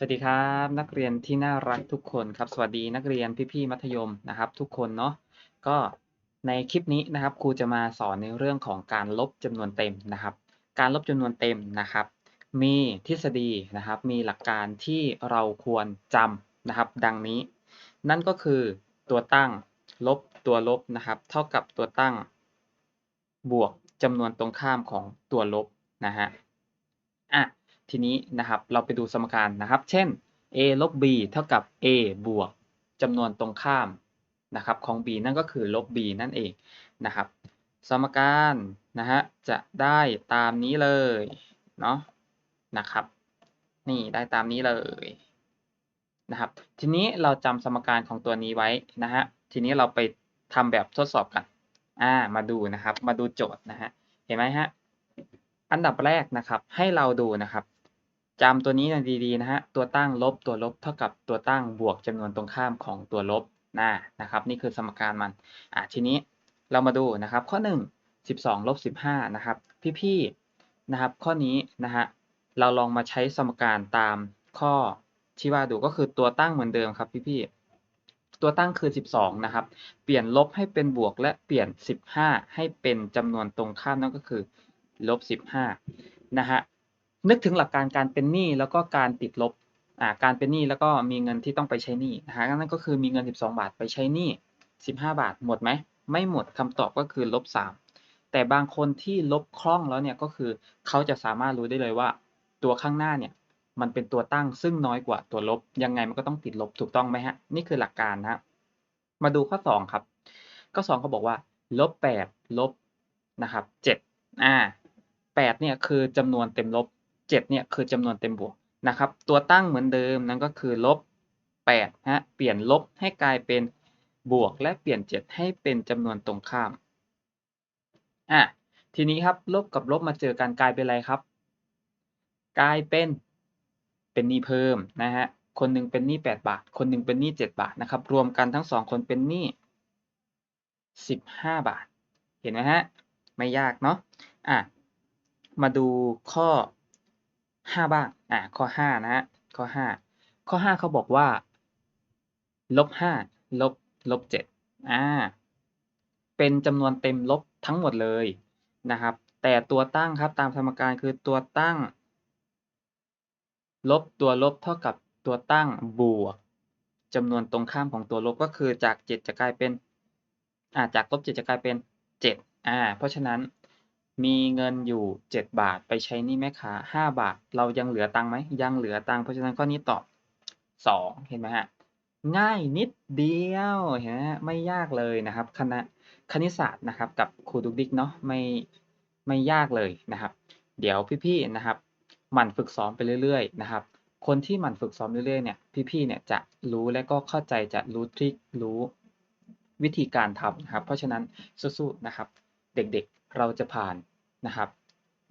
สวัสดีครับนักเรียนที่น่ารักทุกคนครับสวัสดีนักเรียนพี่ๆมัธยมนะครับ ทุกคนเนาะก็ในคลิปนี้นะครับครูจะมาสอนในเรื่องของการลบจำนวนเต็มนะครับ การลบจำนวนเต็มนะครับ มีทฤษฎีนะครับมีหลักการที่เราควรจำนะครับ ดังนี้ นั่นก็คือตัวตั้งลบตัวลบนะครับ เท่ากับตัวตั้ง บวกจำนวนตรงข้ามของตัวลบนะฮะอะ ทีนี้นะครับเราไปดูสมการนะครับ เช่น a ลบ b เท่ากับ a บวกจำนวนตรงข้ามนะครับของ b นั่นก็คือลบ b นั่นเองนะครับ สมการนะฮะจะได้ตามนี้เลยเนาะนะครับ นี่ได้ตามนี้เลยนะครับ ทีนี้เราจำสมการของตัวนี้ไว้นะฮะทีนี้เราไปทำแบบทดสอบกันอ่ามาดูนะครับ มาดูโจทย์นะฮะเห็นไหมฮะอันดับแรกนะครับให้เราดูนะครับ จำตัวนี้ดีๆนะฮะ ตัวตั้งลบตัวลบเท่ากับตัวตั้งบวกจำนวนตรงข้ามของตัวลบนะนะครับ นี่คือสมการมันอ่าทีนี้เรามาดูนะครับ ข้อ 1 12ลบ15 นะครับ พี่ๆนะครับ ข้อนี้นะฮะเราลองมาใช้สมการตามข้อที่ว่าดูก็คือตัวตั้งเหมือนเดิมครับพี่ๆตัวตั้งคือ 12 นะครับ เปลี่ยนลบให้เป็นบวกและเปลี่ยน 15 ให้เป็นจำนวนตรงข้ามนั่นก็คือลบ15 นะฮะ นึกถึงหลักการการเป็นหนี้แล้วก็การติดลบอ่าการเป็นหนี้แล้วก็มีเงินที่ต้องไปใช้หนี้นะฮะนั่นก็คือมีเงิน 12 บาทไปใช้หนี้ 15 บาทหมดไหมไม่หมดคำตอบก็คือลบ3แต่บางคนที่ลบคล่องแล้วเนี่ยก็คือเขาจะสามารถรู้ได้เลยว่า ตัวข้างหน้าเนี่ยมันเป็นตัวตั้งซึ่งน้อยกว่าตัวลบ ยังไงมันก็ต้องติดลบถูกต้องไหมฮะ นี่คือหลักการนะมาดูข้อ 2 ครับ ข้อ 2เขาบอกว่าลบ8ลบนะครับ7อ่า8เนี่ยคือจำนวนเต็มลบ 7เนี่ยคือจำนวนเต็มบวกนะครับ ตัวตั้งเหมือนเดิมนั่นก็คือลบ8ฮะเปลี่ยนลบให้กลายเป็นบวก และเปลี่ยน 7 ให้เป็นจำนวนตรงข้ามอะทีนี้ครับลบกับลบมาเจอกันกลายเป็นอะไรครับ กลายเป็นเป็นหนี้เพิ่มนะฮะคนหนึ่งเป็นหนี้8บาท คนหนึ่งเป็นหนี้7บาทนะครับ รวมกันทั้งสองคนเป็นหนี้15 บาท เห็นไหมฮะไม่ยากเนาะอะมาดูข้อ ห้าบ้าง อ่าข้อห้านะฮะ ข้อห้าข้อห้าเขาบอกว่า ลบห้าลบ ลบเจ็ดอ่า เป็นจำนวนเต็มลบทั้งหมดเลยนะครับ แต่ตัวตั้งครับตามสมการคือตัวตั้ง ลบตัวลบเท่ากับตัวตั้งบวกจำนวนตรงข้ามของตัวลบก็คือจากเจ็ดจะกลายเป็น อ่า จากลบเจ็ดจะกลายเป็นเจ็ดอ่า เพราะฉะนั้น มีเงินอยู่ 7 บาท ไปใช้นี้แม่ค้า5บาท เรายังเหลือตังค์ไหมยังเหลือตังค์เพราะฉะนั้นข้อนี้ตอบ 2 เห็นไหมฮะง่ายนิดเดียวเห็นไหมไม่ยากเลยนะครับ คณะคณิตศาสตร์นะครับ กับครูดุกดิกเนาะไม่ไม่ยากเลยนะครับ เดี๋ยวพี่ๆนะครับหมั่นฝึกซ้อมไปเรื่อยๆนะครับ คนที่หมั่นฝึกซ้อมเรื่อยๆเนี่ยพี่ๆเนี่ยจะรู้และก็เข้าใจจะรู้ทริครู้วิธีการทำนะครับ เพราะฉะนั้นสู้ๆนะครับ เด็กๆ เราจะผ่านนะครับ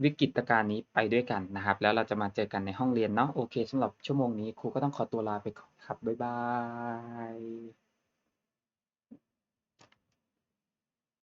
วิกฤตการณ์นี้ไปด้วยกันนะครับ แล้วเราจะมาเจอกันในห้องเรียนเนาะโอเคสำหรับชั่วโมงนี้ครูก็ต้องขอตัวลาไปก่อนครับบ๊ายบาย